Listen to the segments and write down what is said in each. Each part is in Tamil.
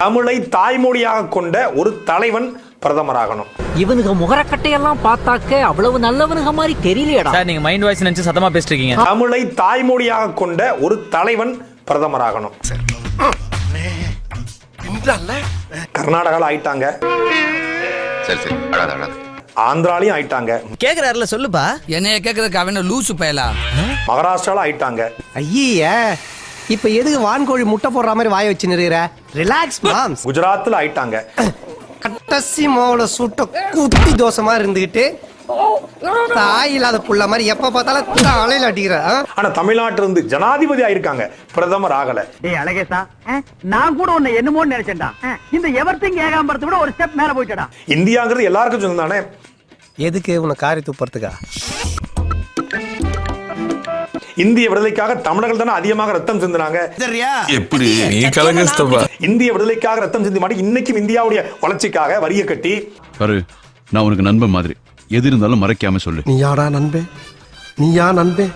தமிழை தாய்மொழியாக கொண்ட ஒரு தலைவன் பிரதமராகணும். இவனுங்க முகரக்கட்டையெல்லாம் பார்த்தாக்க அவ்வளவு நல்லவனுங்க மாதிரி தெரியலையடா. சார் நீங்க மைண்ட் வாய்ஸ் நினைச்சு சத்தமா பேசிட்டு இருக்கீங்க தமிழை தாய்மொழியாக கொண்ட ஒரு தலைவன் பிரதமராகணும். கர்நாடகால ஆயிட்டாங்க. சரி சரி அழாத அழாத. ஆந்திராலையும் ஆயிட்டாங்க. கேக்குறாருல சொல்லுப்பா. என்னைய கேக்குறதுக்கு அவன லூசு பயலா? மகாராஷ்டிரால ஆயிட்டாங்க. ஐய இப்ப எதுக்கு வான்கோழி முட்டை போடுற மாதிரி வாய வச்சு நிறுகிற? ரிலாக்ஸ் மாம்ஸ் குஜராத்ல ஆயிட்டாங்க. கட்டசி மாவுல சுட்ட குத்தி தோசை இருந்துகிட்டு தாய் இல்லாத புள்ள மாதிரி எப்ப பார்த்தாலும் தலையில அடிக்கிற? ஆனா தமிழ்நாட்டில இருந்து ஜனாதிபதி ஆயிருக்காங்க. பிரதமர் ஆகல. டேய் அழகேசா நான் கூட உன்னை என்னமோன்னு நினைச்சேன்டா. இந்த எவர்த்திங் ஏகாம்பரத்தை விட ஒரு ஸ்டெப் மேல போயிட்டடா. இந்தியாங்கிறது எல்லாருக்கும் தானே? எதுக்கு உன்னை காரி துப்புறதுக்கா இந்திய விடுதலைக்காக தமிழர்கள் தானே அதிகமாக ரத்தம் சிந்தினாங்க? எப்படி? நீ கலங்கஸ்தப்பா இந்திய விடுதலைக்காக ரத்தம் சிந்தி மாட்டி இன்னைக்கும் இந்தியாவுடைய வளர்ச்சிக்காக வரிய கட்டி பாரு நான் உனக்கு நண்பன் மாதிரி. எது இருந்தாலும் மறைக்காம சொல்லு. நீ யாடா நண்பே? நீ யா நண்பே?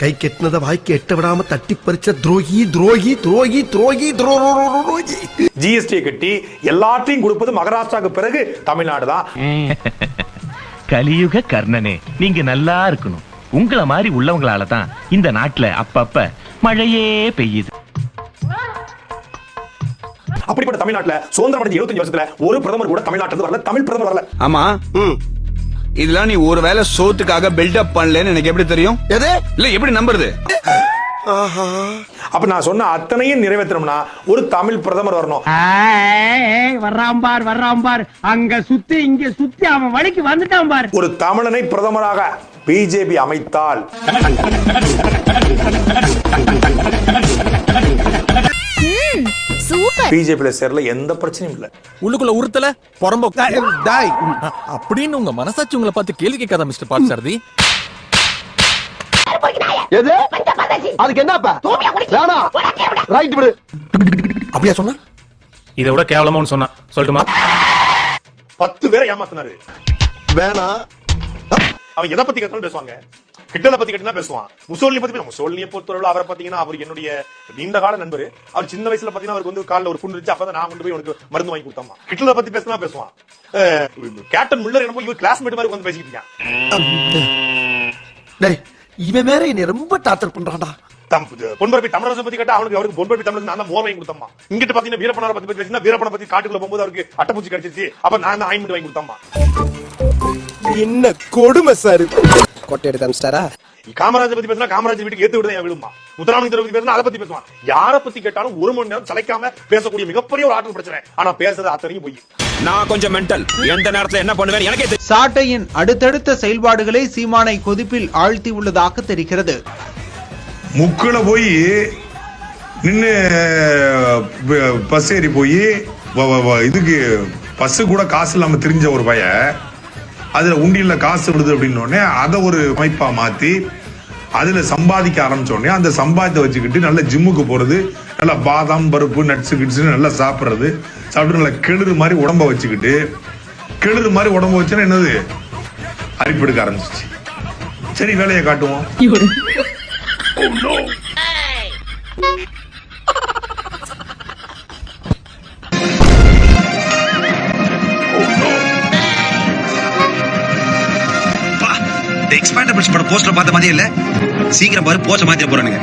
கை கெட்டினத வாய்க்கு எட்ட விடாம தட்டி பறிச்ச துரோகி துரோகி துரோகி துரோகி துரோகி ஜிஎஸ்டியை கட்டி எல்லாத்தையும் கொடுப்பது மகாராஷ்டிராவுக்கு பிறகு தமிழ்நாடு தான் கலியுக கர்ணனே நீங்க நல்லா இருக்கணும். உங்கள மாதிரி உள்ளவங்களால தான் இந்த நாட்டுல அப்பப்ப மழையே பெய்யுது. அப்படிப்பட்ட தமிழ்நாட்டுல சுதந்திரம் அடைஞ்ச 25 வருஷத்துல ஒரு பிரதமர் கூட தமிழ்நாட்டுல வரல தமிழ் பிரதமர் வரல. ஆமா. இதெல்லாம் நீ ஒருவேளை சோத்துக்காக பில்டப் பண்ணலன்னு எனக்கு எப்படி தெரியும்? எது? இல்ல எப்படி நம்புறது? ஆஹா. அப்ப நான் சொன்ன அத்தனையும் நிறைவேற்றணும்னா ஒரு தமிழ் பிரதமர் வரணும். வர்றான் பார் வர்றான் பார். அங்க சுத்தி இங்க சுத்தி அவன் வழிக்கு வந்துட்டான் பார். ஒரு தமிழனை பிரதமராக பிஜேபி அமைத்தால். சூப்பர். பிஜேபியில சேரல எந்த பிரச்சனையும் இல்ல. உள்ளுக்குள்ள உறுத்தல புறம்போ. அப்படின்னு உங்க மனசாட்சி உங்களை பார்த்து கேள்வி கேட்காத மிஸ்டர் பாட்சாரதி. எது? அதுக்கு என்னப்பா? வேணா ரைட் விடு. அப்படியா சொன்னா? இதை விட கேவலமா ஒன்று சொன்னா. சொல்லட்டுமா? பத்து பேரை ஏமாத்தினாரு. வேணா அவன் எதை பத்தி கேட்டாலும் பேசுவாங்க. ஹிட்லரை பத்தி கேட்டா பேசுவான். முசோலினி பத்தி. முசோலினியை பொறுத்தவரை அவரை பாத்தீங்கன்னா அவர் என்னுடைய நீண்ட கால நண்பர். அவர் சின்ன வயசுல பாத்தீங்கன்னா அவருக்கு வந்து காலில் ஒரு புண்ணு இருந்துச்சு. அப்பதான் நான் கொண்டு போய் உனக்கு மருந்து வாங்கி கொடுத்தோமா ஹிட்லரை பத்தி பேசினா பேசுவான். கேப்டன் முல்லர் என்னமோ இவர் கிளாஸ்மேட் மாதிரி வந்து பேசிக்கிட்டு இருக்கான். இவன் வேற என்னை ரொம்ப டார்ச்சர் பண்றான்டா. பொன்பரப்பி தமிழரசு பத்தி கேட்டா அவனுக்கு அவருக்கு பொன்பரப்பி தமிழ் நான் தான் மோர் வாங்கி கொடுத்தம்மா. இங்கிட்ட பாத்தீங்கன்னா வீரப்பனார பத்தி பத்தி பேசினா வீரப்பனை பத்தி காட்டுக்குள்ள போகும்போது அவருக்கு அட்டைப்பூச்சி கிடைச்சிச்சு அப்ப நான் தான் ஆயின்மெண்ட் வாங்கி கொடுத்தம்மா. என்ன கொடுமை சார்? கொட்டை எடுத்து அமிச்சிட்டாரா காமராஜர் பத்தி பேசினா காமராஜர் வீட்டுக்கு ஏத்து விடுதேன் விழுமா. முத்துராமலிங்கர் பத்தி பேசினா அதை பத்தி பேசுவான். யாரை பத்தி கேட்டாலும் ஒரு மணி நேரம் சளைக்காம பேசக்கூடிய மிகப்பெரிய ஒரு ஆற்றல் பிரச்சனை. ஆனா பேசுறது அத்தனையும் பொய். நான் கொஞ்சம் மென்டல் எந்த நேரத்துல என்ன பண்ணுவேன் எனக்கே சாட்டையின் அடுத்தடுத்த செயல்பாடுகளை சீமானை கொதிப்பில் ஆழ்த்தி உள்ளதாக தெரிகிறது. முக்குல போய் நின்னு பஸ் ஏறி போய் இதுக்கு பஸ் கூட காசு இல்லாம தெரிஞ்ச ஒரு பையன் அதுல உண்டியல்ல காசு விடுது அப்படின்னு உடனே அதை ஒரு அமைப்பா மாத்தி அதுல சம்பாதிக்க ஆரம்பிச்ச உடனே அந்த சம்பாதித்த வச்சுக்கிட்டு நல்ல ஜிம்முக்கு போறது நல்ல பாதாம் பருப்பு நட்ஸ் கிட்ஸ் நல்லா சாப்பிடுறது சாப்பிட்டு நல்லா கிளிறு மாதிரி உடம்ப வச்சுக்கிட்டு கிளிறு மாதிரி உடம்ப வச்சுன்னா என்னது? அரிப்பெடுக்க ஆரம்பிச்சிச்சு சரி வேலையை காட்டுவோம். எக்ஸ்பேண்டபிள்ஸ் பட போஸ்டர் பார்த்த மாதிரியே இல்ல. சீக்கிரம் பாரு போஸ்டர் மாத்திர போறானுங்க.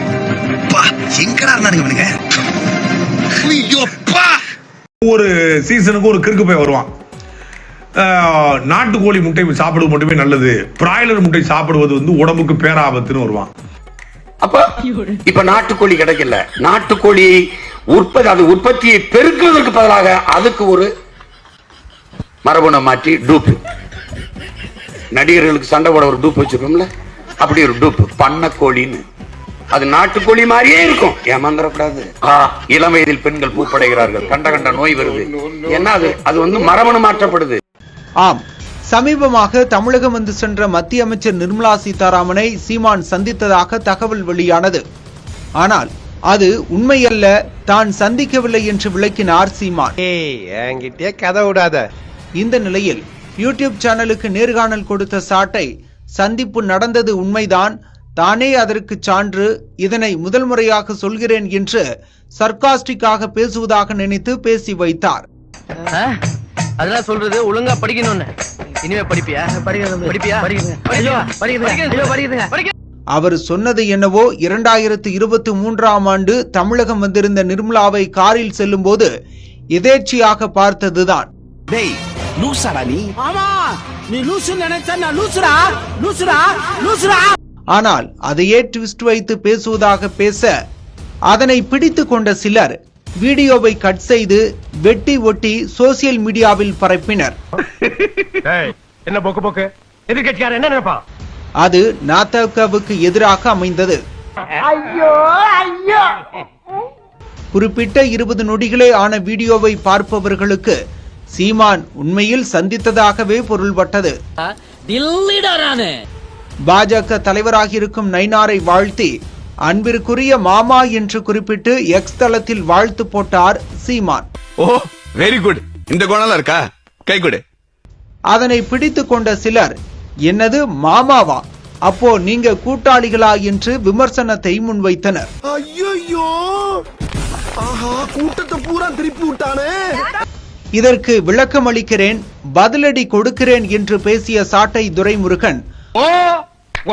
பா எங்கடா இருந்தானுங்க இவனுங்க? ஒரு சீசனுக்கு ஒரு கிறுக்கு போய் வருவான். நாட்டுக்கோழி முட்டை சாப்பிடுவது மட்டுமே நல்லது. பிராய்லர் முட்டை சாப்பிடுவது வந்து உடம்புக்கு பேராபத்துன்னு வருவான். அப்ப இப்ப நாட்டுக்கோழி கிடைக்கல. நாட்டுக்கோழி உற்பத்தி அது உற்பத்தியை பெருக்குவதற்கு பதிலாக அதுக்கு ஒரு மரபணு மாற்றி டூப் நடிகர்களுக்கு சண்டை போட ஒரு டூப் வச்சிருக்கோம்ல? அப்படி ஒரு டூப். பண்ணக்கோழின்னு. அது நாட்டுக்கோழி மாதிரியே இருக்கும். ஏமாந்துடக்கூடாது ஆ, இளம் வயதில் பெண்கள் பூப்படைகிறார்கள். கண்ட கண்ட நோய் வருது. என்ன அது? அது வந்து மரபணு மாற்றப்படுது. ஆம். சமீபமாக தமிழகம் வந்து சென்ற மத்திய அமைச்சர் நிர்மலா சீதாராமனை சீமான் சந்தித்ததாக தகவல் வெளியானது. ஆனால் அது உண்மையல்ல தான் சந்திக்கவில்லை என்று விளக்கினார் சீமான். ஏய் என்கிட்டயே கதை விடாத. இந்த நிலையில் யூடியூப் சேனலுக்கு நேர்காணல் கொடுத்த சாட்டை சந்திப்பு நடந்தது உண்மைதான் தானே அதற்கு சான்று இதனை முதல் முறையாக சொல்கிறேன் என்று சர்காஸ்டிக்காக பேசுவதாக நினைத்து பேசி வைத்தார். அதெல்லாம் சொல்றது ஒழுங்கா படிக்கணும்னு. இனிமே படிப்பியா? படிப்பியா? அவர் சொன்னது என்னவோ இரண்டாயிரத்து இருபத்தி மூன்றாம் ஆண்டு தமிழகம் வந்திருந்த நிர்மலாவை காரில் செல்லும்போது எதேர்ச்சியாக பார்த்ததுதான். லூசாடா? நீ ஆனால் அதையே ட்விஸ்ட் வைத்து பேசுவதாக பேச அதனை பிடித்து கொண்ட சிலர் வீடியோவை கட் செய்து வெட்டி ஒட்டி சோசியல் மீடியாவில் பரப்பினர். என்ன போக்கு போக்கு? எதிர்கட்சியார் என்ன நினைப்பான் அது நாத்தகவுக்கு எதிராக அமைந்தது. குறிப்பிட்ட இருபது நொடிகளே ஆன வீடியோவை பார்ப்பவர்களுக்கு சீமான் உண்மையில் சந்தித்ததாகவே பொருள்பட்டது. பாஜக தலைவராக இருக்கும் நைனாரை வாழ்த்தி அன்பிற்குரிய மாமா என்று குறிப்பிட்டு எக்ஸ் தளத்தில் வாழ்த்து போட்டார் சீமான். ஓ வெரி குட் இந்த குணம்லாம் இருக்கா? கை கொடு. அதனை பிடித்து கொண்ட சிலர் என்னது மாமாவா? அப்போ நீங்க கூட்டாளிகளா? என்று விமர்சனத்தை முன்வைத்தனர். ஐயோ ஆஹா கூட்டத்தை பூரா திருப்பி விட்டானே? இதற்கு விளக்கம் அளிக்கிறேன் பதிலடி கொடுக்கிறேன் என்று பேசிய சாட்டை துரைமுருகன். ஓ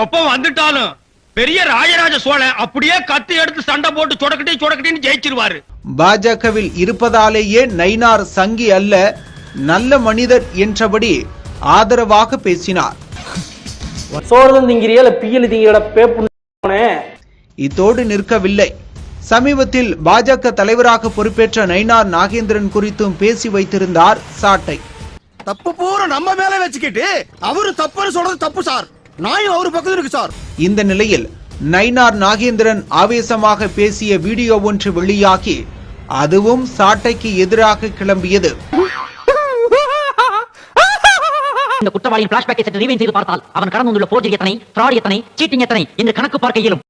ஒப்பம் வந்துட்டாலும் பெரிய ராஜராஜ சோழன் அப்படியே கத்தி எடுத்து சண்டை போட்டு சொடக்கட்டி சொடக்கட்டின்னு ஜெயிச்சிருவாரு. பாஜகவில் இருப்பதாலேயே நைனார் சங்கி அல்ல நல்ல மனிதர் என்றபடி ஆதரவாக பேசினார். சோறுதான் திங்கிறியா இல்ல பியல் திங்கிற பேப்பு இத்தோடு நிற்கவில்லை. சமீபத்தில் பாஜக தலைவராக பொறுப்பேற்ற நைனார் நாகேந்திரன் குறித்தும் பேசி வைத்திருந்தார் சாட்டை. தப்பு பூரா நம்ம மேல வச்சுக்கிட்டு அவரு தப்புன்னு சொல்றது தப்பு சார். நாயும் அவரு பக்கத்துல இருக்கு சார். இந்த நிலையில் நைனார் நாகேந்திரன் ஆவேசமாக பேசிய வீடியோ ஒன்று வெளியாகி அதுவும் சாட்டைக்கு எதிராக கிளம்பியது. இந்த குற்றவாளியின் பிளாஷ்பேக்கை சற்று ரீவைன் செய்து பார்த்தால் அவன் கடந்து வந்துள்ள போர்ஜரி எத்தனை ஃப்ராட் எத்தனை சீட்டிங் எத்தனை என்று கணக்கு பார்க்க இயலும்.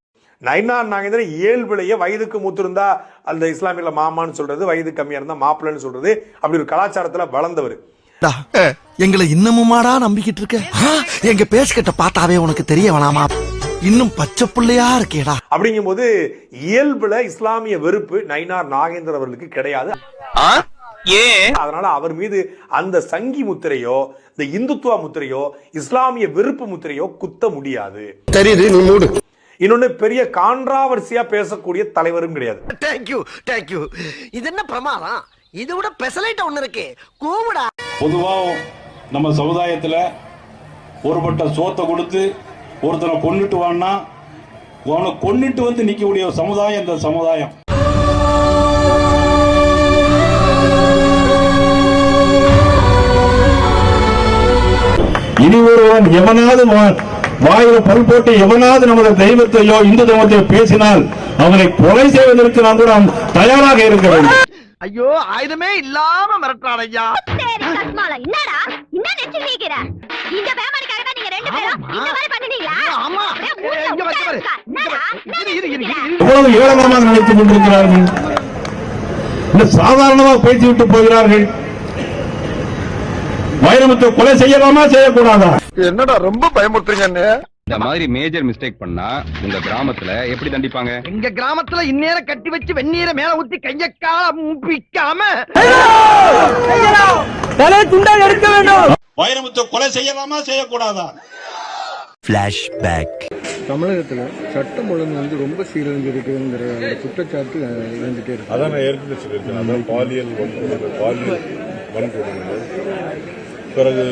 நைனார் நாகேந்திரன் இயல்புலையே வயதுக்கு மூத்திருந்தா அந்த இஸ்லாமியில மாமான்னு சொல்றது வயது கம்மியா இருந்தா மாப்பிள்ளைன்னு சொல்றது அப்படி ஒரு கலாச்சாரத்துல வளர்ந்தவர். எங்களை இன்னமுமாடா நம்பிக்கிட்டு இருக்க? எங்க பேசிக்கிட்ட பார்த்தாவே உனக்கு தெரிய வேணாமா? இன்னும் பச்சை புள்ளையா இருக்கேடா. அப்படிங்கும்போது இயல்புல இஸ்லாமிய வெறுப்பு நைனார் நாகேந்திரன் அவர்களுக்கு கிடையாது. அதனால அவர் மீது அந்த சங்கி முத்திரையோ இந்த இந்துத்துவ முத்திரையோ இஸ்லாமிய வெறுப்பு முத்திரையோ குத்த முடியாது. தெரியுது நீ மூடு. இன்னொன்னு பெரிய கான்ட்ராவர்சியா பேசக்கூடிய தலைவரும் கிடையாது. தேங்க்யூ தேங்க்யூ இது என்ன பிரமாதம்? இது விட பெசலைட்ட ஒண்ணு இருக்கு. கூவுடா. பொதுவா நம்ம சமுதாயத்துல ஒருபட்ட சோத்தை கொடுத்து ஒருத்தனை கொன்னுட்டு வான்னா அவனை கொன்னுட்டு வந்து நிக்கக்கூடிய ஒரு சமுதாயம் இந்த சமுதாயம். இனி ஒருவன் எவனாவது வாயில பல் போட்டு எவனாவது நமது தெய்வத்தையோ இந்து தெய்வத்தையோ பேசினால் அவனை கொலை செய்வதற்கு நாம் கூட தயாராக இருக்க வேண்டும். ஐயோ ஆயுதமே இல்லாம மிரட்டுறான் ஐயா. என்னடா என்ன நினைச்சு நீக்கிற? இந்த பேமானிக்காக தான் நீங்க ரெண்டு பேரும் இந்த மாதிரி பண்ணுனீங்களா? ஆமா இங்க வந்து பாரு. இரு, இரு, இரு. எவ்வளவு ஏளனமாக நினைத்துக் கொண்டிருக்கிறார்கள். இந்த சாதாரணமாக பேசி விட்டு போகிறார்கள். வைரமுத்து கொலை செய்யலாமா செய்யக்கூடாதா? என்னடா ரொம்ப பயமுறுத்துறீங்க இந்த மாதிரி மேஜர் மிஸ்டேக் பண்ணா உங்க கிராமத்துல எப்படி தண்டிப்பாங்க? எங்க கிராமத்துல இந்நேரம் கட்டி வச்சு வெந்நீரை மேல ஊத்தி கைய கால பிக்காம தலை துண்டா எடுக்க வேண்டும். வைரமுத்து கொலை செய்யலாமா செய்யக்கூடாதா? தமிழகத்துல சட்டம் ஒழுங்கு வந்து ரொம்ப சீரழிஞ்சிருக்குங்கிற அந்த குற்றச்சாட்டு இருந்துட்டே இருக்கு. அதான் நான் ஏற்கனவே சொல்லியிருக்கேன். அதான் பாலியல் வன்கொடுமை பாலியல் வன்கொடுமைகள் பிறகு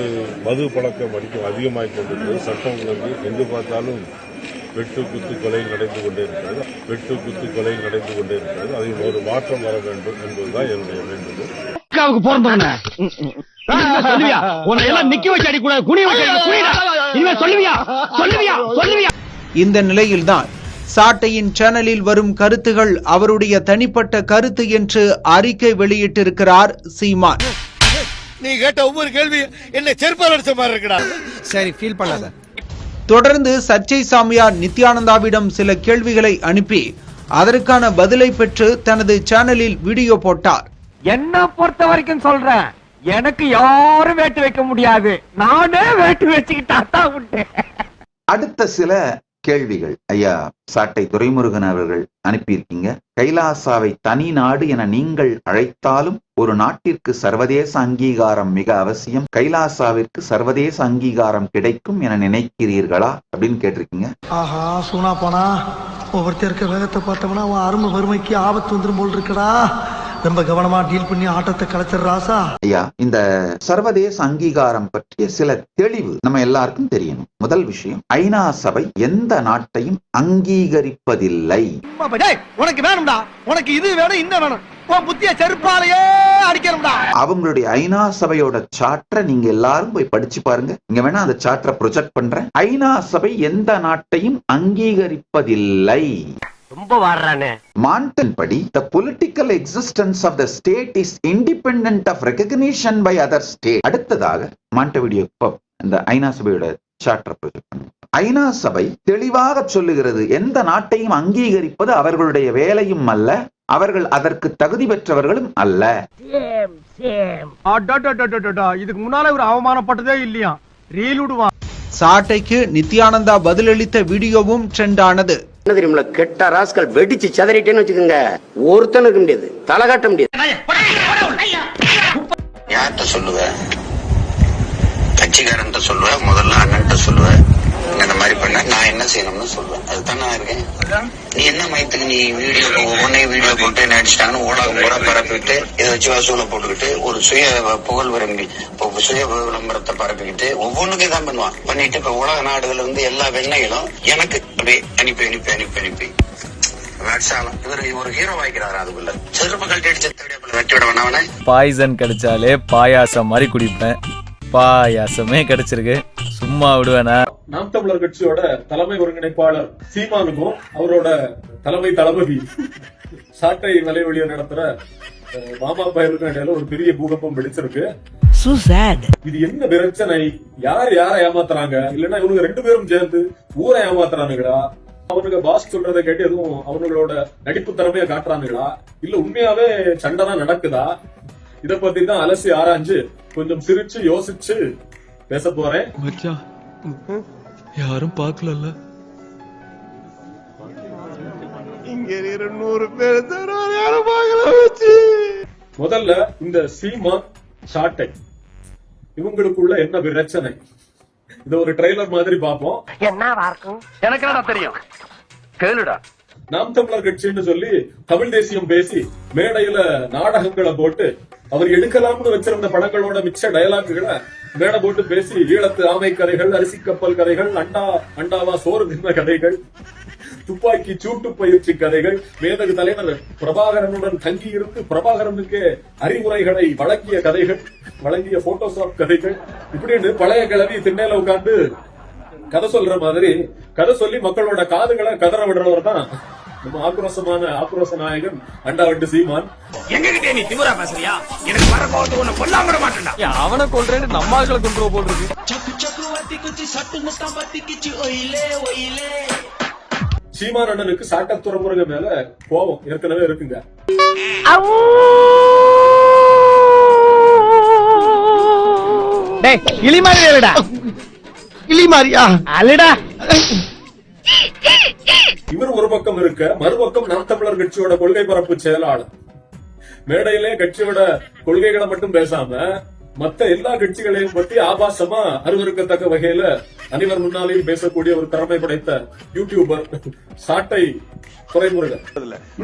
மது பழக்கம் அடிக்கும் அதிகமாகிக் கொண்டிருக்கிறது. சட்டம் ஒழுங்கு எங்கு பார்த்தாலும் வெட்டு குத்து கொலை நடந்து கொண்டே இருக்கிறது. வெட்டு குத்து கொலை நடந்து கொண்டே இருக்கிறது. அதில் ஒரு மாற்றம் வர வேண்டும் என்பதுதான் என்னுடைய வேண்டுகோள். இந்த நிலையில்தான் சாட்டையின் சேனலில் வரும் கருத்துகள் அவருடைய தனிப்பட்ட கருத்து என்று அறிக்கை வெளியிட்டிருக்கிறார் சீமான். நீ கேட்ட ஒவ்வொரு கேள்வி என்ன செருப்பால் அடிச்ச மாதிரி இருக்குடா. சரி ஃபீல் பண்ணாத. தொடர்ந்து சர்ச்சை சாமியார் நித்யானந்தாவிடம் சில கேள்விகளை அனுப்பி அதற்கான பதிலை பெற்று தனது சேனலில் வீடியோ போட்டார். என்ன பொறுத்த வரைக்கும் சொல்றேன்? எனக்கு யாரும் வேட்டு வைக்க முடியாது. நானே வேட்டு வச்சுக்கிட்டா தான் உண்டு. அடுத்த சில கேள்விகள். ஐயா சாட்டை துரைமுருகன் அவர்கள் அனுப்பியிருக்கீங்க. கைலாசாவை தனி நாடு என நீங்கள் அழைத்தாலும் ஒரு நாட்டிற்கு சர்வதேச அங்கீகாரம் மிக அவசியம். கைலாசாவிற்கு சர்வதேச அங்கீகாரம் கிடைக்கும் என நினைக்கிறீர்களா அப்படின்னு கேட்டிருக்கீங்க. ஆஹா சூனா போனா ஒவ்வொருத்தர் வேகத்தை பார்த்தோம்னா அவன் அருமை வறுமைக்கு ஆபத்து வந்துடும் போல் இருக்கடா. ரொம்ப கவனமா டீல் பண்ணி ஆட்டத்தை கலைச்சிடுற ராசா. ஐயா இந்த சர்வதேச அங்கீகாரம் பற்றிய சில தெளிவு நம்ம எல்லாருக்கும் தெரியணும். முதல் விஷயம் ஐநா சபை எந்த நாட்டையும் அங்கீகரிப்பதில்லை. உனக்கு வேணும்டா. உனக்கு இது வேணும் இந்த வேணும். உன் புத்திய செருப்பாலேயே அடிக்கணும்டா. அவங்களுடைய ஐநா சபையோட சார்ட்டரை நீங்க எல்லாரும் போய் படிச்சு பாருங்க. இங்க வேணா அந்த சார்ட்டரை ப்ரொஜெக்ட் பண்றேன். ஐநா சபை எந்த நாட்டையும் அங்கீகரிப்பதில்லை. ரொம்ப வாடுறானே. மாண்டன் படி the political existence of the state is independent of recognition by other state அடுத்ததாக மாண்டவிடியோ இந்த ஐநா சபையோட சார்ட்டர் ப்ரொஜெக்ட் ஐநா சபை தெளிவாக சொல்லுகிறது எந்த நாட்டையும் அங்கீகரிப்பது அவர்களுடைய வேலையும் அல்ல அவர்கள் அதற்கு தகுதி பெற்றவர்களும் அல்ல. இதுக்கு முன்னால ஒரு அவமானப்பட்டதே இல்லையா? ரீல் விடுவான் சாட்டைக்கு நித்யானந்தா பதிலளித்த வீடியோவும் ட்ரெண்ட் ஆனது. என்ன தெரியுமில்ல கெட்ட ராஸ்கல் வெடிச்சு சதறிட்டேன்னு வச்சுக்கோங்க. ஒருத்தன் இருக்க முடியாது. தலை காட்ட முடியாது. யார்கிட்ட சொல்லுவ? கட்சிக்காரன் சொல்லுவ? முதல்ல அண்ணன் சொல்லுவ? இந்த மாதிரி பண்ண நான் என்ன செய்யணும்னு சொல்லுவேன் அதுதான் நான் இருக்கேன். நீ என்ன மயத்துக்கு நீ வீடியோ ஒவ்வொன்னே வீடியோ போட்டு நடிச்சிட்டாங்கன்னு ஊடகம் கூட பரப்பிட்டு இதை வச்சு வசூலை போட்டுக்கிட்டு ஒரு சுய புகழ் விரும்பி இப்போ சுய விளம்பரத்தை பரப்பிக்கிட்டு ஒவ்வொன்றுக்கும் இதான் பண்ணுவான். பண்ணிட்டு இப்ப உலக நாடுகள் வந்து எல்லா வெண்ணைகளும் எனக்கு அப்படியே அனுப்பி அனுப்பி அனுப்பி அனுப்பி. ஒரு ஹீரோ கழட்டி வெட்டி விட பாய்சன் கிடைச்சாலே பாயாசம் மாதிரி குடிப்பேன். பாயாசமே கிடைச்சிருக்கு. சும்மா விடுவேனா? நாம் தமிழர் கட்சியோட தலைமை ஒருங்கிணைப்பாளர் சீமானுக்கும் அவரோட தலைமை தளபதி சாட்டை வலைவழியை நடத்துற மாமா பயலுக்கும் இடையில ஒரு பெரிய பூகம்பம் வெடிச்சிருக்கு. இது என்ன பிரச்சனை? யார் யாரை ஏமாத்துறாங்க? இல்லன்னா இவனுங்க ரெண்டு பேரும் சேர்ந்து ஊரை ஏமாத்துறானுங்களா? அவனுங்க பாஸ் சொல்றதை கேட்டு எதுவும் அவங்களோட நடிப்பு திறமைய காட்டுறானுங்களா? இல்ல உண்மையாவே சண்டை தான் நடக்குதா? இத பத்தி தான் அலசி ஆராய்ஞ்சு கொஞ்சம் சிரிச்சு யோசிச்சு பேச போறேன். யாரும் பார்க்கலல்ல. முதல்ல இந்த சீமான் சாட்டை. இவங்களுக்குள்ள என்ன பிரச்சனை இது ஒரு ட்ரெய்லர் மாதிரி இருக்கும்? எனக்கு என்னடா தெரியும். கேளுடா. நாம் தமிழர் கட்சின்னு சொல்லி தமிழ் தேசியம் பேசி மேடையில நாடகங்களை போட்டு அவர் எடுக்கலாம்னு வச்சிருந்த படங்களோட மிச்ச டயலாக்குகளை மேடை போட்டு பேசி ஈழத்து ஆமை கதைகள் அரிசி கப்பல் கதைகள் அண்டா அண்டாவா சோறு தின்ன கதைகள் துப்பாக்கி சூட்டு பயிற்சி கதைகள் மேதகு தலைவர் பிரபாகரனுடன் தங்கி இருந்து பிரபாகரனுக்கு அறிவுரைகளை வழங்கிய கதைகள் வழங்கிய போட்டோஷாப் கதைகள். இப்படின்னு பழைய கிழவி திண்ணையில உட்கார்ந்து கதை சொல்ற மாதிரி கதை சொல்லி மக்களோட காதுகளை கதற விடுறவர் தான் நம்ம ஆக்ரோஷமான ஆக்ரோஷ நாயகன் அண்டாவட்டு சீமான். எங்ககிட்ட நீ திமுறா பேசுறியா? எனக்கு வர கோவத்தை உன்னை கொல்லாம விட மாட்டேன்டா. அவனை கொல்றேன்னு நம்ம ஆட்களை கொண்டு போல் இருக்கு சீமான் அண்ணனுக்கு சாட்ட துறமுருக மேல கோபம் ஏற்கனவே இருக்குங்க. டேய் கிளி மாதிரி வேறடா கிளி மாதிரியா? அலடா இவர் ஒரு பக்கம் இருக்க மறுபக்கம் நாம் தமிழர் கட்சியோட கொள்கை பரப்பு செயலாளர். மேடையிலே கட்சியோட கொள்கைகளை மட்டும் பேசாம மத்த எல்லா கட்சிகளையும் பத்தி ஆபாசமா அருவருக்கத்தக்க வகையில அனைவர் முன்னாலேயும் பேசக்கூடிய ஒரு திறமை படைத்த யூடியூபர் சாட்டை துறைமுருகன்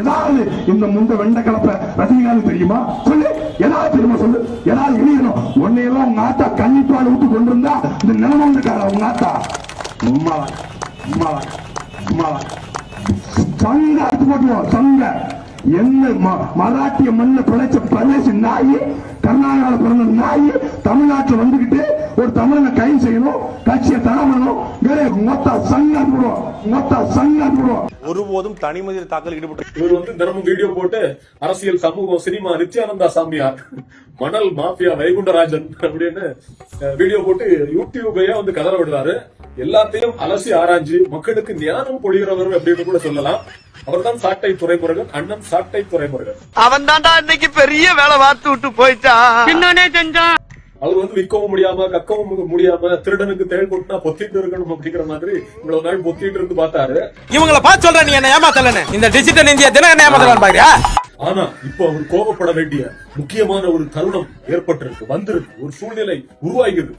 ஏதாவது இந்த முந்த வெண்ட கலப்ப ரஜினிகாந்த் தெரியுமா? சொல்லு. ஏதாவது தெரியுமா சொல்லு. ஏதாவது எழுதணும். உன்னையெல்லாம் உங்க ஆத்தா கன்னிப்பால் ஊத்து கொண்டிருந்தா இந்த நிலைமை வந்துட்டாரா உங்க ஆத்தா? உம்மாவா உம்மாவா உம்மாவா சங்க அடுத்து போட்டுவோம் சங்க என்ன மராட்டிய மண்ணில் பிழைச்ச பிரதேச நாய் கர்நாடகாவில் பிறந்த நாய் தமிழ்நாட்டில் வந்துகிட்டு ஒரு தமிழனை கைது செய்யணும் கட்சியை தரமணும் மொத்த மொத்த ஒருபோதும் தனிமனித தாக்கல் ஈடுபட்டு இவர் வந்து தினமும் வீடியோ போட்டு அரசியல் சமூகம் சினிமா நித்யானந்தா சாமியார் மணல் மாஃபியா வைகுண்டராஜன் அப்படின்னு வீடியோ போட்டு யூடியூபையே வந்து கதற விடுறாரு. எல்லாத்தையும் அலசி ஆராய்ஞ்சு மக்களுக்கு ஞானம் பொழிகிறவர் அப்படின்னு கூட சொல்லலாம். அவர்தான் சாட்டை துறைமுருகன் அண்ணன் சாட்டை துறைமுருகன். அவன் தான்டா இன்னைக்கு பெரிய வேலை பார்த்து விட்டு போயிட்டான் பின்னானே செஞ்சான். அவர் வந்து விற்கவும் முடியாம கக்கவும் முடியாம திருடனுக்கு தேள் கொட்டினா பொத்திட்டு இருக்கணும் அப்படிங்கிற மாதிரி இவ்வளவு நாள் பொத்திட்டு இருந்து பார்த்தாரு. இவங்கள பார்த்து சொல்ற நீ என்ன ஏமாத்தலன்னு. இந்த டிஜிட்டல் இந்தியா தினம் என்ன ஏமாத்தலாம் பாக்குறியா ஆனா இப்போ அவர் கோபப்பட வேண்டிய முக்கியமான ஒரு தருணம் ஏற்பட்டிருக்கு வந்திருக்கு. ஒரு சூழ்நிலை உருவாகிறது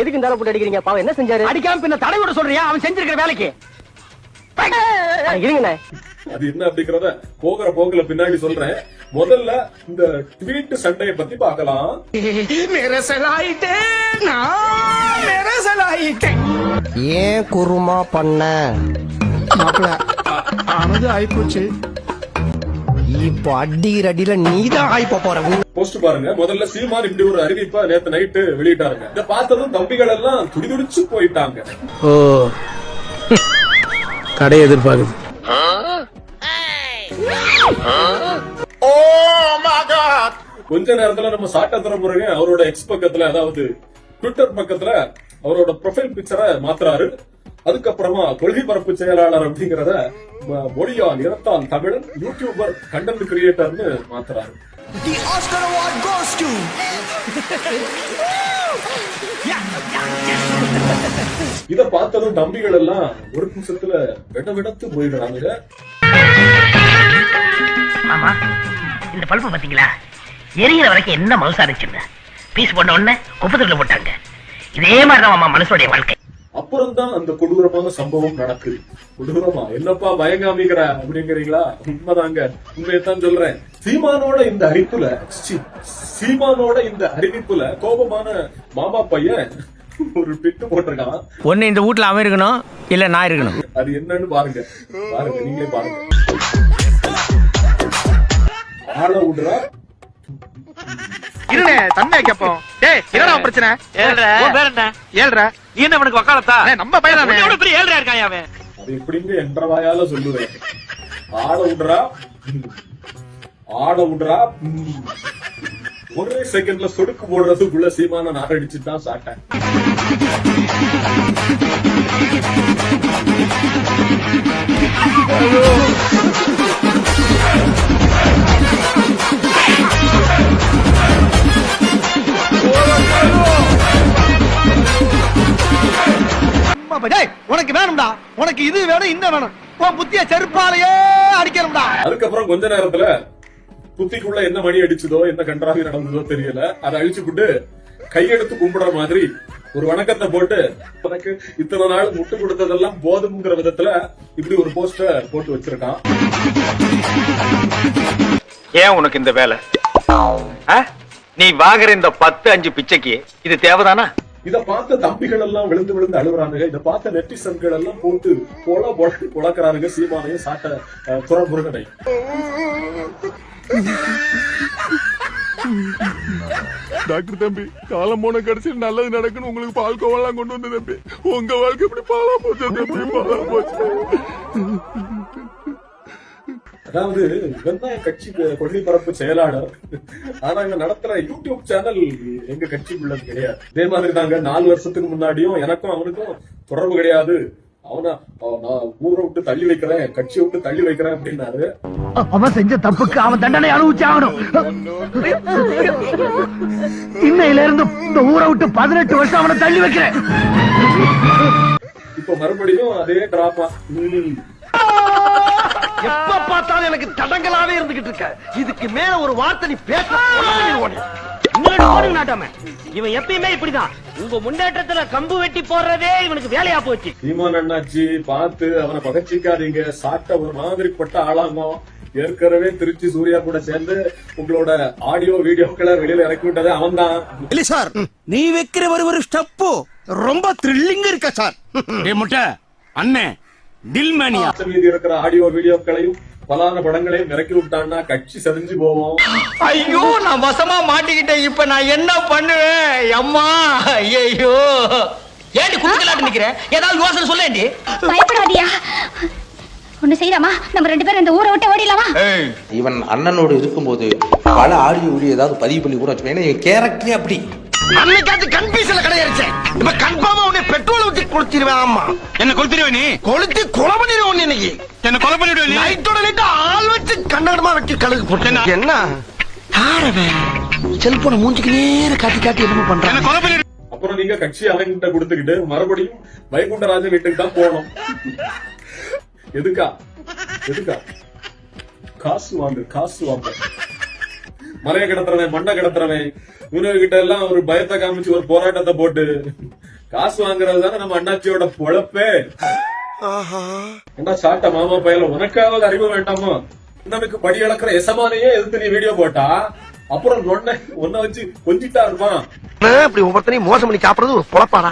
எதுக்கு இந்த போட்டு அடிக்கிறீங்க? பாவம் என்ன செஞ்சாரு? அடிக்காம பின்ன தடை விட சொல்றியா? அவன் செஞ்சிருக்கிற வேலைக்கு. இருங்கண்ணே. அது என்ன அப்படிங்கறத போகிற போக்குல பின்னாடி சொல்றேன். முதல்ல இந்த ட்வீட் சண்டையை பத்தி பார்க்கலாம். ஏன் குருமா பண்ண? ஆனது ஆயிப்போச்சு. இப்போ அடிக்கிற அடியில நீதான் ஆயிப்ப போற. போஸ்ட் பாருங்க. முதல்ல சீமான் இப்படி ஒரு அறிவிப்பா நேத்து நைட்டு வெளியிட்டாருங்க. இதை பார்த்ததும் தம்பிகள் எல்லாம் துடிதுடிச்சு போயிட்டாங்க. ஓ. கடை எதிர்பார்க்குது. கொஞ்ச நேரத்துல நம்ம சாட்ட தரப்புறங்க அவரோட எக்ஸ் பக்கத்துல அதாவது ட்விட்டர் பக்கத்துல அவரோட ப்ரொஃபைல் பிக்சரை மாத்துறாரு. அதுக்கப்புறமா கொள்கை பரப்பு செயலாளர் அப்படிங்கறத ம- மொழியால் இனத்தால் தமிழன் யூடியூபர் கண்டென்ட் கிரியேட்டர்னு மாத்துறாரு. இத பார்த்ததும் தம்பிகள் எல்லாம் ஒரு நிமிஷத்துல வெட வெடத்து போயிடுறாங்க. ஆமா இந்த பல்பு பாத்தீங்களா எரியிற வரைக்கும் என்ன மவுசா இருந்துச்சுங்க பீஸ் பண்ண உடனே குப்பத்துல போட்டாங்க. இதே மாதிரிதான் மாமா மனசுடைய வாழ்க்கை. அப்புறம் தான் அந்த கொடூரமான சம்பவம் நடக்குது. கொடூரமா? என்னப்பா பயங்காமிக்கிற? அப்படிங்கிறீங்களா? உண்மைதாங்க. உண்மையத்தான் சொல்றேன். சீமானோட இந்த அறிவிப்புல சி, சீமானோட இந்த அறிவிப்புல கோபமான மாமா பையன் ஒரு பிட்டு போட்டிருக்கான். ஒண்ணு இந்த வீட்ல அவன் இருக்கணும் இல்ல நான் இருக்கணும். அது என்னன்னு பாருங்க. பாருங்க நீங்களே பாருங்க. ஆள விடுறா. இருனே தன்மையா கேப்போம். டேய் என்னடா பிரச்சனை? ஏழ்ற. உன் பேர் என்ன? ஏழ்ற. நீ என்ன அவனுக்கு வக்காலத்தா? நம்ம பையன் எவ்வளவு பெரிய ஏழ்றா இருக்கான் அவன். அது எப்படிங்க என்ற வாயால சொல்லுவேன். ஆள விடுறா. ம். ஆள விடுறா. ம். ஒரே செகண்ட்ல சொடுக்கு போடுறதுக்குள்ள சீமான நான் அடிச்சு தான் சாட்டேன். உனக்கு வேணும்டா. உனக்கு இது வேணும் இந்த வேணும். உன் புத்திய செருப்பாலேயே அடிக்கணும்டா. அதுக்கப்புறம் கொஞ்ச நேரத்துல புத்திக்குள்ள என்ன மணி அடிச்சதோ என்ன கன்றாவி நடந்ததோ தெரியல. அதை அழிச்சுக்கிட்டு கையெடுத்து கும்பிடுற மாதிரி ஒரு வணக்கத்தை போட்டு உனக்கு இத்தனை நாள் முட்டு கொடுத்ததெல்லாம் போதும்ங்கிற விதத்துல இப்படி ஒரு போஸ்டர் போட்டு வச்சிருக்கான். ஏன் உனக்கு இந்த வேலை? நீ வாங்குற இந்த பத்து அஞ்சு பிச்சைக்கு இது தேவைதானா? இத பார்த்த தம்பிகள் எல்லாம் விழுந்து விழுந்து அழுகுறானுங்க. இத பார்த்த நெட்டிசன்கள் எல்லாம் போட்டு பொல பொல பொழக்கிறானுங்க சீமானையும் சாட்ட அஹ், துரமுருகனை டாக்டர் தம்பி காலம் போன கடைசியில் நல்லது நடக்குன்னு உங்களுக்கு பால் கோவெல்லாம் கொண்டு வந்து தம்பி. உங்க வாழ்க்கை இப்படி பாலா போச்சு தம்பி பாலா போச்சு. அதாவது தான் கட்சி கொள்கை பரப்பு செயலாளர். ஆனா இங்க நடத்துற யூடியூப் சேனல் எங்க கட்சிக்குள்ளது கிடையாது. இதே மாதிரி தாங்க நாலு வருஷத்துக்கு முன்னாடியும் எனக்கும் அவனுக்கும் தொடர்பு கிடையாது. அவனா நான் ஊரை விட்டு தள்ளி வைக்கிறேன் கட்சியை விட்டு தள்ளி வைக்கிறேன் அப்படின்னாரு. அவன் செஞ்ச தப்புக்கு அவன் தண்டனை அனுபவிச்சு ஆகணும். இன்னையில இருந்து இந்த ஊரை விட்டு பதினெட்டு வருஷம் அவனை தள்ளி வைக்கிறேன். இப்ப மறுபடியும் அதே டிராமா எப்ப பார்த்தாலும் எனக்கு தடங்களாவே இருந்துகிட்டு இருக்க. இதுக்கு மேல ஒரு வார்த்தை நீ பேச நாட்டாம. இவன் எப்பயுமே இப்படிதான். உங்க முன்னேற்றத்துல கம்பு வெட்டி போடுறதே இவனுக்கு வேலையா போச்சு. சீமான் அண்ணாச்சி பார்த்து அவனை பகச்சிக்காதீங்க சாட்ட ஒரு மாதிரிப்பட்ட ஆளாங்க ஏற்கனவே திருச்சி சூர்யா கூட சேர்ந்து உங்களோட ஆடியோ வீடியோக்களை வெளியில இறக்கி விட்டதே அவன் தான் இல்ல சார் நீ வைக்கிற ஒரு ஒரு ஸ்டெப்பு ரொம்ப த்ரில்லிங் இருக்க சார்? முட்டை அண்ணே டில்மேனியா. மீதி இருக்கிற ஆடியோ வீடியோக்களையும் பலான படங்களையும் இறக்கி விட்டான்னா கட்சி சரிஞ்சு போவோம். ஐயோ நான் வசமா மாட்டிக்கிட்டேன். இப்ப நான் என்ன பண்ணுவேன்? அம்மா ஐயோ ஏண்டி குடுக்கலாட்டு நிக்கிறேன் ஏதாவது யோசனை சொல்லேண்டி பயப்படாதியா. ஒண்ணு செய்யலாமா? நம்ம ரெண்டு பேரும் இந்த ஊரை விட்டு ஓடிடலாமா? இவன் அண்ணனோடு இருக்கும்போது பல ஆடியோ வீடியோ ஏதாவது பதிவு பண்ணி கூட வச்சுப்பேன் ஏன்னா இவன் கேரக்டரே அப்படி. அன்னைக்காச்சும் கன்ஃபியூஷன்ல கிடையாது இப்ப கன்ஃபார்மா உன்னை பெட்ரோல் ஊத்தி குளிச்சிருவேன் ஆமா. என்ன கொளுத்திடுவே நீ? கொளுத்தி கொலை பண்ணிடுவோம் இன்னைக்கு. என்ன கொலை பண்ணிடுவே நீ? நைட்டோட நைட்டு ஆள் வச்சு கண்ணகடமா வச்சு கழுகு போட்டு. என்ன? செல்போனை மூஞ்சிக்கு நேர காட்டி காட்டி என்ன பண்றாங்க அப்புறம் நீங்க கட்சி அவங்கிட்ட கொடுத்துக்கிட்டு மறுபடியும் வைகுண்டராஜன் வீட்டுக்கு தான் போகணும். எதுக்கா? எதுக்கா? காசு வாங்கு காசு வாங்க. மலையை கிடத்துறவன் மண்ணை கிடத்துறவன். இவனுங்க கிட்ட எல்லாம் ஒரு பயத்தை காமிச்சு ஒரு போராட்டத்தை போட்டு காசு வாங்குறது தானே நம்ம அண்ணாச்சியோட பொழப்பே. என்ன சாட்ட மாமா பயல உனக்காவது அறிவு வேண்டாமா? நமக்கு படி அளக்கிற எசமானையே எதிர்த்து நீ வீடியோ போட்டா அப்புறம் ஒன்ன ஒன்ன வச்சு கொஞ்சிட்டா இருப்பான். இப்படி ஒவ்வொருத்தனையும் மோசம் பண்ணி சாப்பிடுறது ஒரு பொழப்பாடா.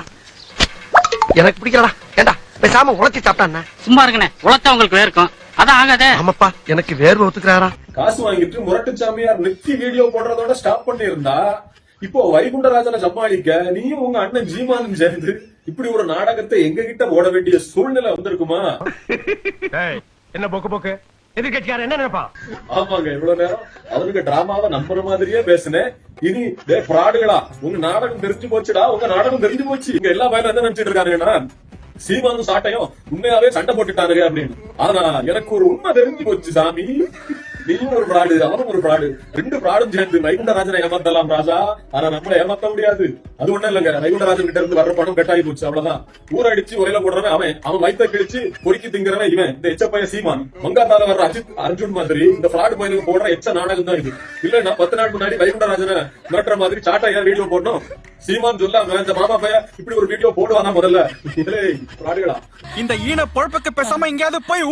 எனக்கு பிடிக்கலடா ஏண்டா பேசாம உழைச்சி சாப்பிட்டா சும்மா இருக்கனே உழைச்சா உங்களுக்கு வேர்க்கும். அதான் ஆகாதே. ஆமாப்பா எனக்கு வேர்வை ஒத்துக்கிறாரா காசு வாங்கிட்டு முரட்டு சாமியார் நெத்தி வீடியோ போடுறதோட ஸ்டாப் பண்ணியிருந்தா இப்போ வைகுண்டராஜனை சமாளிக்க நீயும் உங்க அண்ணன் ஜீமானும் சேர்ந்து இப்படி ஒரு நாடகத்தை எங்க கிட்ட ஓட வேண்டிய சூழ்நிலை வந்திருக்குமா? என்ன போக்கு போக்கு? எதிர்கட்சியார் என்ன நினைப்பா? ஆமாங்க இவ்வளவு நேரம் அவனுக்கு டிராமாவை நம்புற மாதிரியே பேசினேன். இனி டே பிராடுகளா உங்க நாடகம் தெரிஞ்சு போச்சுடா உங்க நாடகம் தெரிஞ்சு போச்சு. இங்க எல்லா பயிலும் என்ன நினைச்சிட்டு இருக்காங்கன்னா சீமானும் சாட்டையும் உண்மையாவே சண்டை போட்டுட்டானுங்க அப்படின்னு. ஆனா எனக்கு ஒரு உண்மை தெரிஞ்சு போச்சு சாமி. நீயும் ஒரு பிராடு அவனும் ஒரு பிராடு ரெண்டு பிராடும் சேர்ந்து வைகுண்டராஜனை ஏமாத்தலாம் ராஜா. ஆனா நம்மள ஏமாத்த முடியாது. அது ஒண்ணும் இல்லங்க. வைகுண்டராஜன் கிட்ட இருந்து வர்ற பணம் கட்டாயி போச்சு அவ்வளவுதான். ஊரடிச்சு ஒலையில போடுறவன் அவன். அவன் வயித்த கிழிச்சு பொறுக்கி திங்கிறவன் இவன். இந்த எச்ச பையன் சீமான். மங்காத்தால வர்ற அஜித் அர்ஜுன் மாதிரி இந்த பிராடு பையனுக்கு போடுற எச்ச நாடகம் தான் இது. இல்ல நான் பத்து நாள் முன்னாடி வைகுண்டராஜனை மிரட்டுற மாதிரி சாட்டா ஏன் வீடியோ போடணும்? சீமான் சொல்லாம இந்த மாமா பையன் இப்படி ஒரு வீடியோ போடுவானா முதல்ல? இந்த ஈன பொழப்புக்கு பேசாம எங்கேயாவது போய்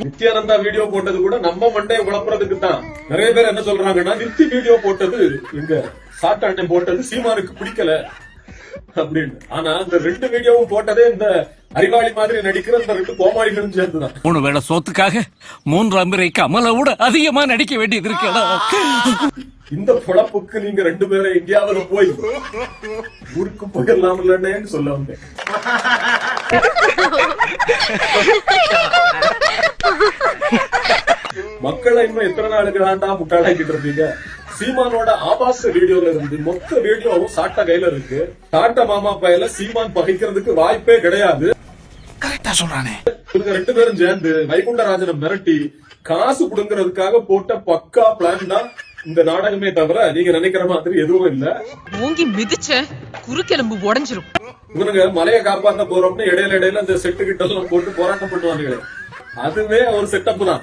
நித்யானந்தா வீடியோ போட்டது கூட நம்ம மண்டைய குழப்புறதுக்கு தான் நிறைய பேர் என்ன சொல்றாங்கன்னா நிறுத்தி வீடியோ போட்டது இங்க சாட்டா போட்டது சீமானுக்கு பிடிக்கல அப்படின்னு. ஆனா அந்த ரெண்டு வீடியோவும் போட்டதே இந்த அறிவாளி மாதிரி நடிக்கிற இந்த ரெண்டு கோமாளிகளும் சேர்ந்துதான். மூணு வேளை சோத்துக்காக மூன்று முறை கமலை விட அதிகமா நடிக்க வேண்டியது இருக்கடா. இந்த பொழப்புக்கு நீங்க ரெண்டு பேரும் எங்கேயாவது போய் ஊருக்கு போயிடலாம் இல்லன்னு சொல்ல வந்தேன். மக்களை இன்னும் எத்தனை நாளுக்கு தாண்டா முட்டாளாக்கிட்டு இருப்பீங்க? சீமானோட ஆபாச வீடியோல இருந்து மொத்த வீடியோவும் சாட்டா கையில இருக்கு. சாட்டா மாமா பையில சீமான் பகைக்கிறதுக்கு வாய்ப்பே கிடையாது. கரெக்டா சொல்றானே. ரெண்டு பேரும் சேர்ந்து வைகுண்டராஜனை மிரட்டி காசு புடுங்கிறதுக்காக போட்ட பக்கா பிளான் தான் இந்த நாடகமே தவிர நீங்க நினைக்கிற மாதிரி எதுவும் இல்ல. ஓங்கி மிதிச்ச குறுக்கெலும்பு உடைஞ்சிரும். இவனுங்க மலையை காப்பாத்த போறோம்னு இடையில இடையில அந்த செட்டு கிட்ட எல்லாம் போட்டு போராட்டம் பண்ணுவானுங்களே. அதுவே ஒரு செட்டப் தான்.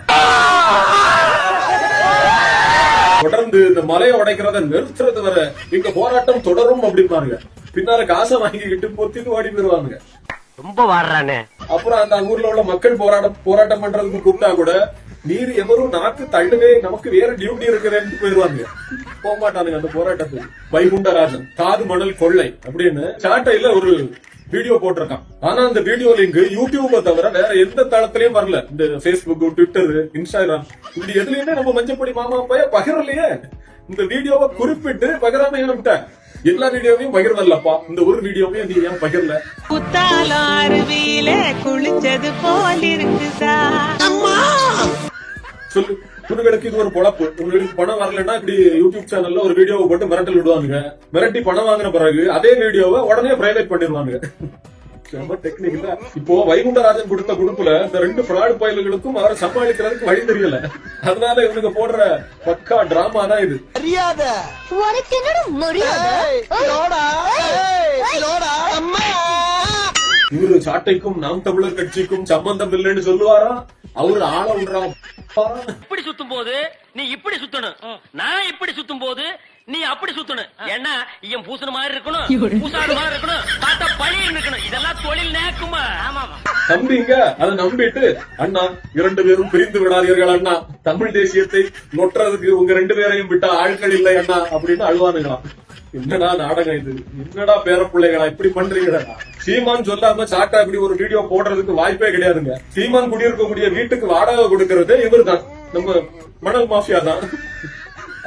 தொடர்ந்து இந்த மலையை உடைக்கிறத நிறுத்துறது வர இங்க போராட்டம் தொடரும் அப்படிம்பாருங்க பின்னால காசை வாங்கிக்கிட்டு பொத்திட்டு ஓடி போயிருவாங்க ரொம்ப வாடுறானே. அப்புறம் அந்த ஊர்ல உள்ள மக்கள் போராட்டம் போராட்டம் பண்றதுக்கு கூப்பிட்டா கூட நீர் எவரும் நாக்கு தள்ளுவே நமக்கு வேற டியூட்டி இருக்குதுன்னு போயிருவாங்க போக மாட்டானுங்க அந்த போராட்டத்துக்கு. வைகுண்டராஜன் காது மணல் கொள்ளை அப்படின்னு சாட்டையில ஒரு வீடியோ போட்டிருக்கான். ஆனா அந்த வீடியோ லிங்க் யூடியூப தவிர வேற எந்த தளத்திலயும் வரல. இந்த பேஸ்புக் ட்விட்டர் இன்ஸ்டாகிராம் இப்படி எதுலயுமே நம்ம மஞ்சப்படி மாமா பைய பகிரலையே. இந்த வீடியோவை குறிப்பிட்டு பகிராம ஏன் விட்ட. எல்லா வீடியோவையும் பகிர்வல்லப்பா. இந்த ஒரு வீடியோவையும் நீ ஏன் பகிரல? குளிச்சது போல் இருக்குதா சொல்லு உனக்கு இது ஒரு பொழப்பு. உங்களுக்கு பணம் வரலன்னா இப்படி யூடியூப் சேனல்ல ஒரு வீடியோவை போட்டு மிரட்டல் விடுவானுங்க. மிரட்டி பணம் வாங்கின பிறகு அதே வீடியோவை உடனே பிரைவேட் இல்ல இப்போ வைகுண்டராஜன் கொடுத்த குடுப்புல இந்த ரெண்டு பிராடு பயல்களுக்கும் அவரை சமாளிக்கிறதுக்கு வழி தெரியல. அதனால இவனுக்கு போடுற பக்கா டிராமா தான் இது. மரியாதை. இவரு சாட்டைக்கும் நாம் தமிழர் கட்சிக்கும் சம்பந்தம் இல்லைன்னு சொல்லுவாரா? அவரு ஆள விடுறா. இப்படி சுத்தும் போது நீ இப்படி சுத்தணும். நான் இப்படி சுத்தும் போது நீ அப்படி சுத்தணும். ஏன்னா இவன் பூசண மாதிரி இருக்கணும் பூசாடு மாதிரி இருக்கணும் பார்த்தா பழைய இருக்கணும் இதெல்லாம் தொழில் நேக்குமா? ஆமா தம்பிங்க அதை நம்பிட்டு அண்ணா இரண்டு பேரும் பிரிந்து விடாதீர்கள் அண்ணா. தமிழ் தேசியத்தை நொட்டுறதுக்கு உங்க ரெண்டு பேரையும் விட்டா ஆட்கள் இல்லை அண்ணா அப்படின்னு அழுவானுங்களாம். என்னடா நாடகம் இது? என்னடா பேர பிள்ளைகளா இப்படி பண்றீங்களா சீமான் சொல்லாம சாட்டா இப்படி ஒரு வீடியோ போடுறதுக்கு வாய்ப்பே கிடையாதுங்க. சீமான் குடியிருக்கக்கூடிய வீட்டுக்கு வாடகை கொடுக்கறதே இவர் தான் நம்ம மணல் மாஃபியா தான்.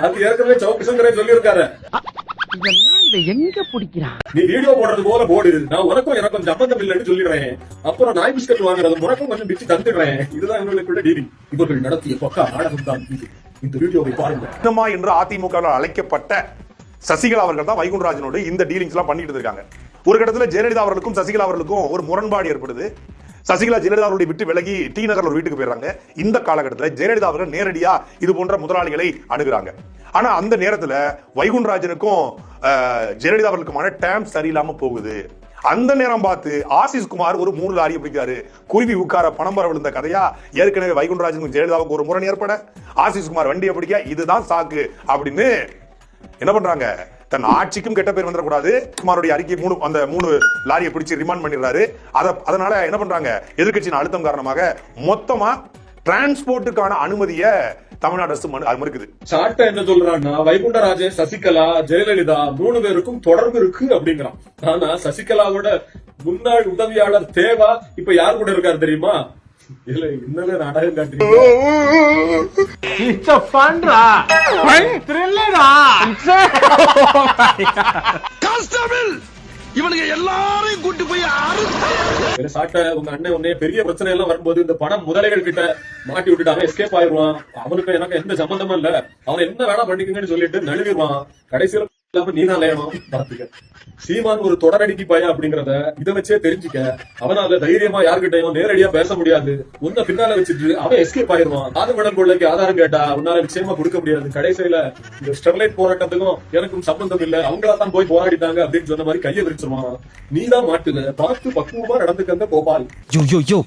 அது ஏற்கனவே சவுக்கு சங்கரே சொல்லியிருக்காரு. எங்க பிடிக்கிறான் நீ வீடியோ போடுறது போல போடு. நான் உனக்கும் எனக்கும் சம்பந்தம் இல்லைன்னு சொல்லிடுறேன். அப்புறம் நாய் பிஸ்கட் வாங்குறது உனக்கும் கொஞ்சம் பிச்சு தந்துடுறேன். இதுதான் எங்களுக்குள்ள டீலிங் இவர்கள் நடத்திய பக்கா நாடகம் தான் இது. இந்த வீடியோவை பாருங்க என்று அதிமுக அழைக்கப்பட்ட சசிகலா அவர்கள் தான் வைகுண்டராஜனோடு இந்த டீலிங்ஸ் எல்லாம் பண்ணிட்டு இருக்காங்க. ஒரு கட்டத்தில் ஜெயலலிதா அவர்களுக்கும் சசிகலா அவர்களுக்கும் ஒரு முரண்பாடு ஏற்படுது. சசிகலா ஜெயலலிதா அவருடைய விட்டு விலகி டி நகர் ஒரு வீட்டுக்கு போயிடுறாங்க. இந்த காலகட்டத்தில் ஜெயலலிதா அவர்கள் நேரடியாக இது போன்ற முதலாளிகளை அணுகுறாங்க. ஆனா அந்த நேரத்துல வைகுண்டராஜனுக்கும் ஜெயலலிதா அவர்களுக்குமான டேம் சரியில்லாம போகுது. அந்த நேரம் பார்த்து ஆசிஸ் குமார் ஒரு மூணு லாரியை பிடிக்கிறாரு. குருவி உட்கார பணம் வர விழுந்த கதையா ஏற்கனவே வைகுண்டராஜனுக்கும் ஜெயலலிதாவுக்கு ஒரு முரண் ஏற்பட. ஆசிஸ் குமார் வண்டியை பிடிக்க இதுதான் சாக்கு அப்படின்னு என்ன பண்றாங்க? தன் ஆட்சிக்கும் கெட்ட பேர் வந்துடக்கூடாது. குமாருடைய அறிக்கை மூணு அந்த மூணு லாரியை பிடிச்சு ரிமாண்ட் பண்ணிடுறாரு. அத அதனால என்ன பண்றாங்க? எதிர்க்கட்சியின் அழுத்தம் காரணமாக மொத்தமா டிரான்ஸ்போர்ட்டுக்கான அனுமதியை தமிழ்நாடு அரசு மனு மறுக்குது. சாட்டை என்ன சொல்றான்னா வைகுண்டராஜன் சசிகலா ஜெயலலிதா மூணு பேருக்கும் தொடர்பு இருக்கு அப்படிங்கிறான். ஆனா சசிகலாவோட முன்னாள் உதவியாளர் தேவா இப்ப யார் கூட இருக்காரு தெரியுமா? இல்ல இன்னும் நாடகம் காட்டுறீங்க? இவனுங்க எல்லாரையும் கூட்டி போய் சாட்டை உங்க அண்ணன் உடனே பெரிய பிரச்சனை எல்லாம் வரும்போது இந்த பணம் முதலைகள் கிட்ட மாட்டி விட்டுட்டு அவன் எஸ்கேப் ஆயிடுவான். அவனுக்கு எனக்கு எந்த சம்பந்தமும் இல்ல. அவன் என்ன வேணா பண்ணிக்கங்கன்னு சொல்லிட்டு நழுவிடுவான். கடைசியில இல்லாம நீ தான் லேயணும் சீமான் ஒரு தொடரடிக்கு பையன் அப்படிங்கறத இதை வச்சே தெரிஞ்சுக்க. அவனால தைரியமா யார்கிட்டயும் நேரடியா பேச முடியாது. உன்ன பின்னால வச்சுட்டு அவன் எஸ்கேப் ஆயிருவான் ஆதமடம் கொள்ளைக்கு ஆதாரம் கேட்டா உன்னால நிச்சயமா கொடுக்க முடியாது. கடைசியில இந்த ஸ்டெர்லைட் போராட்டத்துக்கும் எனக்கும் சம்பந்தம் இல்ல. அவங்களா தான் போய் போராடிட்டாங்க அப்படின்னு சொன்ன மாதிரி கையை விரிச்சிருவான். நீ தான் மாட்டுல பார்த்து பக்குவமா நடந்துக்கங்க கோபால். யோ யோ யோ.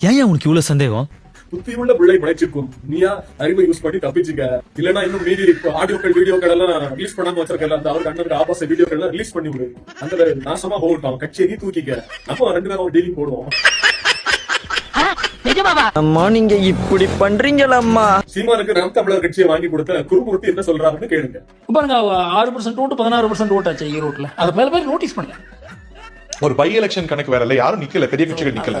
ஏன் உனக்கு இவ்வளவு சந்தேகம்? புத்தியுள்ள பிள்ளை முளைச்சிருக்கும் நீயா அறிவை யூஸ் பண்ணி தப்பிச்சுக்க. இல்லனா இன்னும் மீதி ஆடியோக்கள் வீடியோக்கள் எல்லாம் ரிலீஸ் பண்ணாம வச்சிருக்கல அந்த அவருக்கு அண்ணன் ஆபாச வீடியோக்கள் எல்லாம் ரிலீஸ் பண்ணி விடு. அந்த நாசமா போகட்டும் கட்சியை நீ தூக்கிக்க. நம்ம ரெண்டு பேரும் டீலிங் போடுவோம் அம்மா நீங்க இப்படி பண்றீங்களம்மா. சீமானுக்கு நாம் தமிழர் கட்சியை வாங்கி கொடுத்த குருமூர்த்தி என்ன சொல்றாருன்னு கேளுங்க. பாருங்க ஆறு பர்சன்ட் ஓட்டு பதினாறு பர்சன்ட் ஓட்டு ஆச்சு ஈரோட்ல அதை மேல பேர் நோட்டீஸ் பண்ணல. ஒரு பை எலெக்ஷன் கணக்கு வேற இல்ல யாரும் நிக்கல பெரிய கட்சிகள் நிக்கல.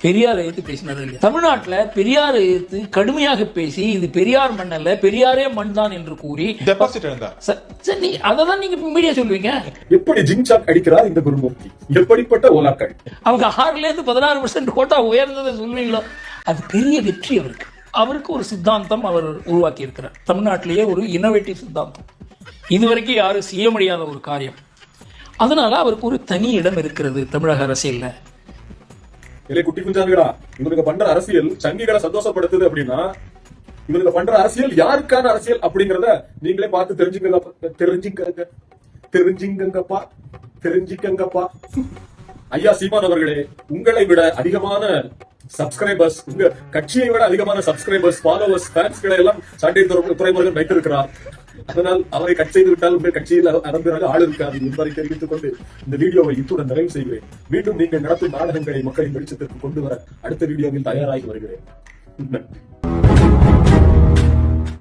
பெரியார் எதிர்த்து பேசினது தமிழ்நாட்டுல பெரியார் எதிர்த்து கடுமையாக பேசி இது பெரியார் மண் அல்ல பெரியாரே மண் தான் என்று கூறி டெபாசிட் ச- சரி நீ அதை தான் நீங்க மீடியா சொல்லுவீங்க? எப்படி ஜிங்சாக் அடிக்கிறார் இந்த குருமூர்த்தி? எப்படிப்பட்ட ஓலாக்கள்? அவங்க ஆறுல இருந்து பதினாறு பர்சன்ட் ஓட்டா உயர்ந்ததை சொல்லுவீங்களோ அது பெரிய வெற்றி அவருக்கு. அவருக்கு ஒரு சித்தாந்தம் அவர் உருவாக்கி இருக்கிறார் தமிழ்நாட்டிலேயே ஒரு இன்னோவேட்டிவ் சித்தாந்தம். இதுவரைக்கும் யாரும் செய்ய முடியாத ஒரு காரியம். அதனால அவருக்கு ஒரு தனி இடம் இருக்கிறது தமிழக அரசியல்ல. இல்லை குட்டி குஞ்சானுங்களா இவனுக்கு பண்ற அரசியல் சங்கிகளை சந்தோஷப்படுத்துது அப்படின்னா இவனுக்கு பண்ற அரசியல் யாருக்கான அரசியல் அப்படிங்கறத நீங்களே பார்த்து தெரிஞ்சுக்கங்க தெரிஞ்சுக்கங்க தெரிஞ்சுங்கப்பா தெரிஞ்சுக்கங்கப்பா. ஐயா சீமான் அவர்களே உங்களை விட அதிகமான சப்ஸ்கிரைபர்ஸ் உங்க கட்சியை விட அதிகமான சப்ஸ்கிரைபர்ஸ் ஃபாலோவர்ஸ் ஃபேன்ஸ்களை எல்லாம் சண்டை துறைமுருகன் வைத்திருக்கிறார். அதனால் அவரை கட் செய்து விட்டால் உங்கள் கட்சியில் அறந்திராக ஆள் இருக்காது என்பதை தெரிவித்துக் கொண்டு இந்த வீடியோவை இத்துடன் நிறைவு செய்கிறேன். மீண்டும் நீங்கள் நடத்தும் நாடகங்களை மக்களின் வெளிச்சத்திற்கு கொண்டு வர அடுத்த வீடியோவில் தயாராகி வருகிறேன்.